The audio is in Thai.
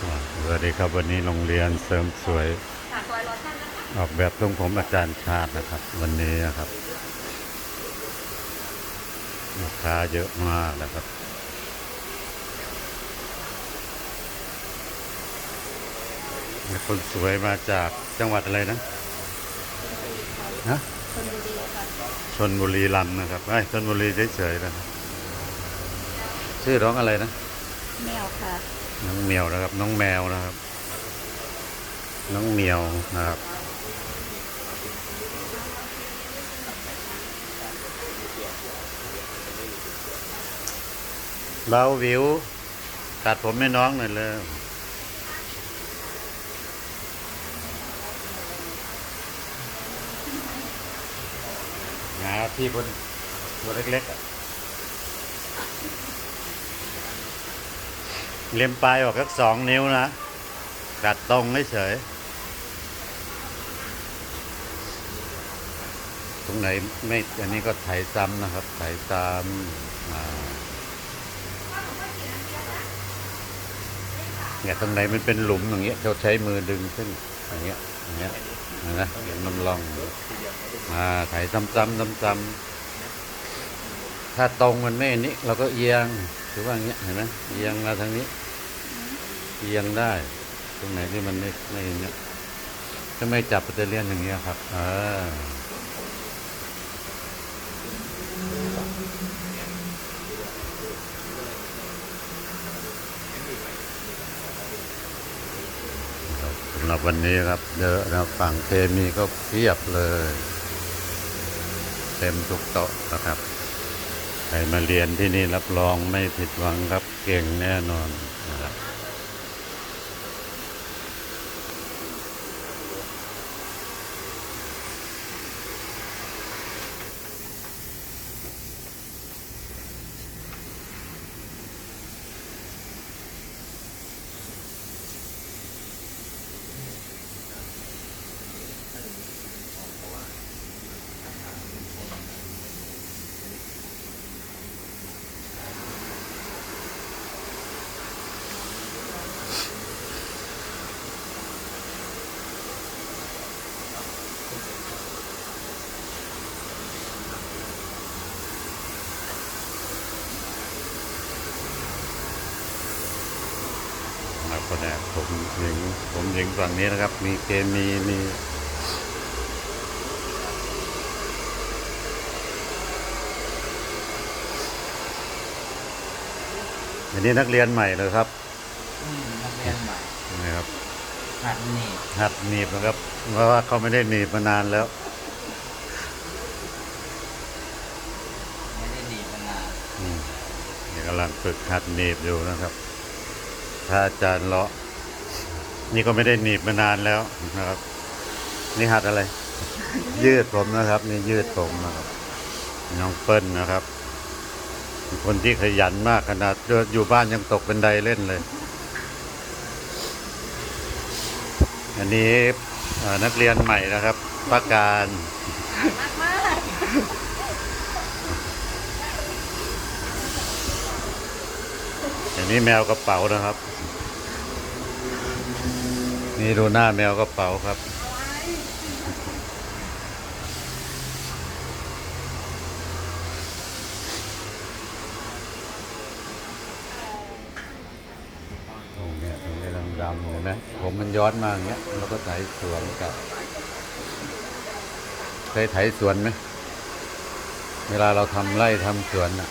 สวัสดีครับวันนี้โรงเรียนเสริมสวย ออกแบบทรงผมอาจารย์ชาตินะครับ วันนี้นะครับลูกค้าเยอะมากนะครับคนสวยมาจากจังหวัดอะไรนะฮะชนบุรีค่ะชนบุรีรัมนะครับไอ้ชนบุรีเฉยๆนะครับชื่อร้องอะไรนะแมวค่ะ น้องเหมียวนะครับ น้องแมวนะครับ น้องเหมียวนะครับเบาวิวตัดผมให้น้องหน่อยเลยงาพี่คนตัวเล็กๆอะ เล็มปลายออกสักสองนิ้วนะกัดตรงเฉยตรงไหนไม่ อันนี้ก็ไถซ้ำนะครับ ไถซ้ำเนี่ยตรงไหนมันเป็นหลุมอย่างเงี้ยเราใช้มือดึงขึ้นอย่างเงี้ยอย่างเงี้ยนไหมเห็นมันลองอยู่อ่าไถซ้ำๆซ้ำๆถ้าตรงมันไม่อันนี้ เราก็เอียงหรือว่าอย่างเงี้ยเห็นไหมเอียงมาทางนี้ เอียงได้ ตรงไหนที่มันไม่ไม่เนี้ยถ้าไม่จับปัตเตอร์เลียนอย่างเงี้ยครับเออสำหรับวันนี้ครับเยอะนะฝั่งเคมีก็เพียบเลย เต็มทุกโต๊ะนะครับใครมาเรียนที่นี่รับรองไม่ผิดหวังครับเก่งแน่นอน นะครับมาคนแรกผมหญิงผมหญิงฝั่งนี้นะครับ มีเกมีมีอันนี้นักเรียนใหม่เลยครับอืมนักเรียนใหม่นะครับ หัดหนีบ หัดหนีบนะครับ เพราะว่าเขาไม่ได้หนีบมานานแล้ว ไม่ได้หนีบมานานอืมนี่กำลังฝึกหัดหนีบอยู่นะครับ ถ้าอาจารย์เลาะ นี่ก็ไม่ได้หนีบมานานแล้วนะครับ นี่หัดอะไร ยืดผมนะครับ นี่ยืดผมนะครับ น้องเปิ้ลนะครับ คนที่ขยันมากขนาดอยู่บ้านยังตกเป็นไดเล่นเลย อันนี้นักเรียนใหม่นะครับ ประการมากมาก อันนี้แมวกระเป๋านะครับ นี่ดูหน้าแมวกระเป๋าครับ ตรงเนี้ยตรงนี้ดำๆเห็นไหมผมมันย้อนมาอย่างเงี้ยเราก็ไถสวนกับเคยไถสวนไหมเวลาเราทำไร่ทำสวนอะ